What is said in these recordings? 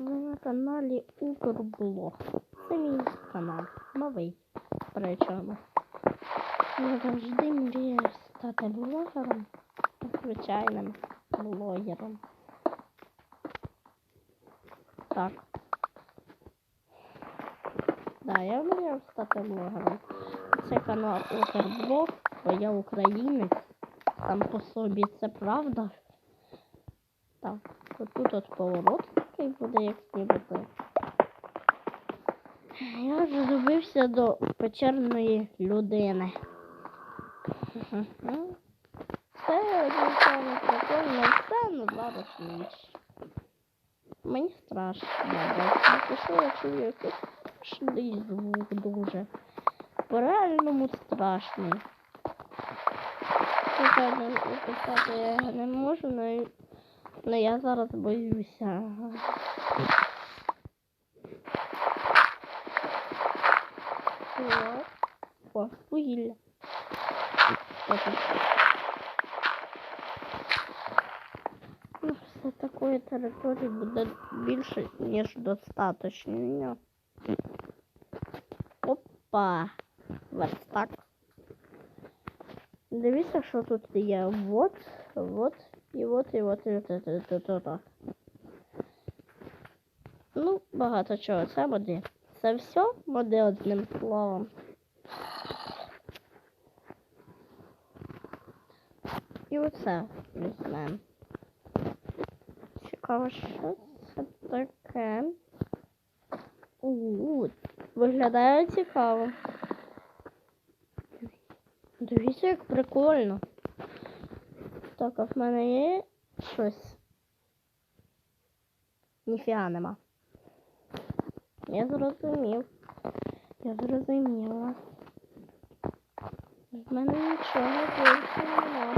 Ви на каналі Укрблог. Це мій канал. Новий. Причому. Я завжди мріяв стати блогером, звичайним блогером. Так. Да, я мріяв стати блогером. Це канал Укрблог, бо я українець. Сам по собі це правда. Так, тут от поворот такий буде, як нібито. Я вже добився до печерної людини. Це звичайно прикольно, все ну зараз ніч. Мені страшно, бо що я чую якийсь страшний звук дуже. По-реальному страшний. Звичайно, описати я не можу, але Ну, я зараз боюся. О, О, вугілля. Що тут? Ну, все такої території буде більше, ніж достатньо. Опа! Верстак. Дивіться, що тут є. Вот, вот, і от, і от, і от, і от, і от. Ну, багато чого. Це моди. Це все моди одним словом. І оце візьмемо. Цікаво, що це таке. У, виглядає цікаво. Дивіться, як прикольно. Так, а в мене є щось. Ніфіга нема. Я зрозумів. Я зрозуміла. В мене нічого більше нема.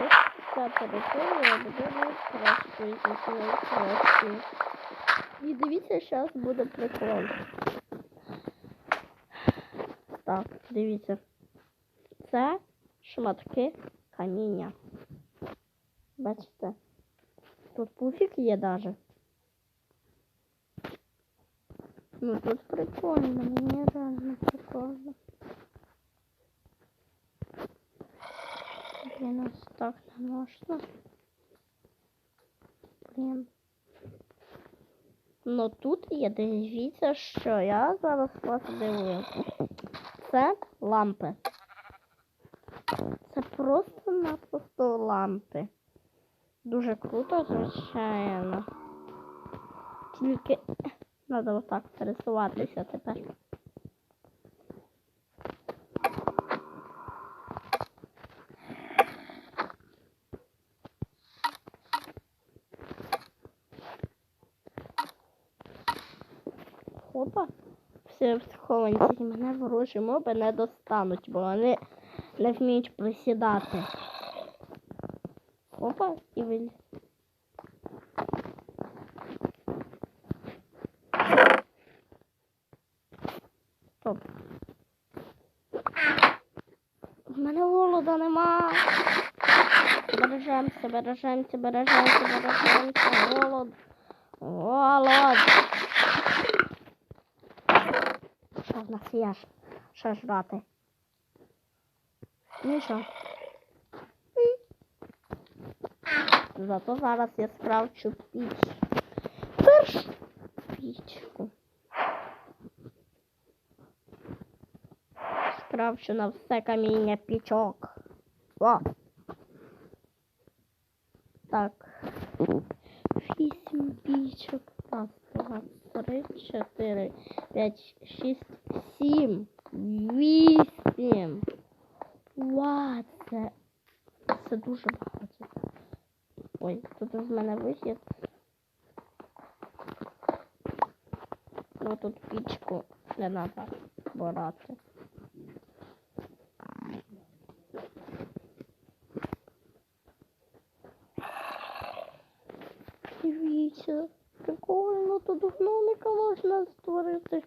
Ось ця територія буде найкращою, ніж найкращою. І дивіться, зараз буде прикол. Так, дивіться. Це шматки каміння. Бачите? Тут пуфік є даже. Ну тут прикольно, мені реально прикольно. Блін, ось так не можна. Блін. Ну тут є, дивіться, що я зараз вас дивую. Це лампи. Це просто-напросто лампи. Дуже круто, звичайно. Тільки треба отак пересуватися тепер. Хопа. Все в схованці мене ворожі моби не достануть, бо вони не вміють присідати. Опа, і виліз. Стоп. В мене голода нема. Бережемося, бережемося, бережемося, бережемося. Голод. Голод. Що в нас є? Що жрати? Ну? Зато зараз я скравчу піч. Першу пічку. Скравчу на все каміння пічок. О! Так. Вісім пічок. Раз, два, три, чотири, п'ять, шість, сім. Вісім. Ва, це, це дуже багато. Ой, тут в мене вихід. Ну тут пічку не треба брати. Дивіться, прикольно, тут гномика можна створити.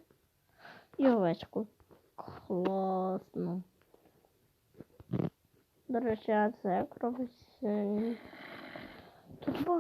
І овечку. Класно. До речі, а це е, Тут багато.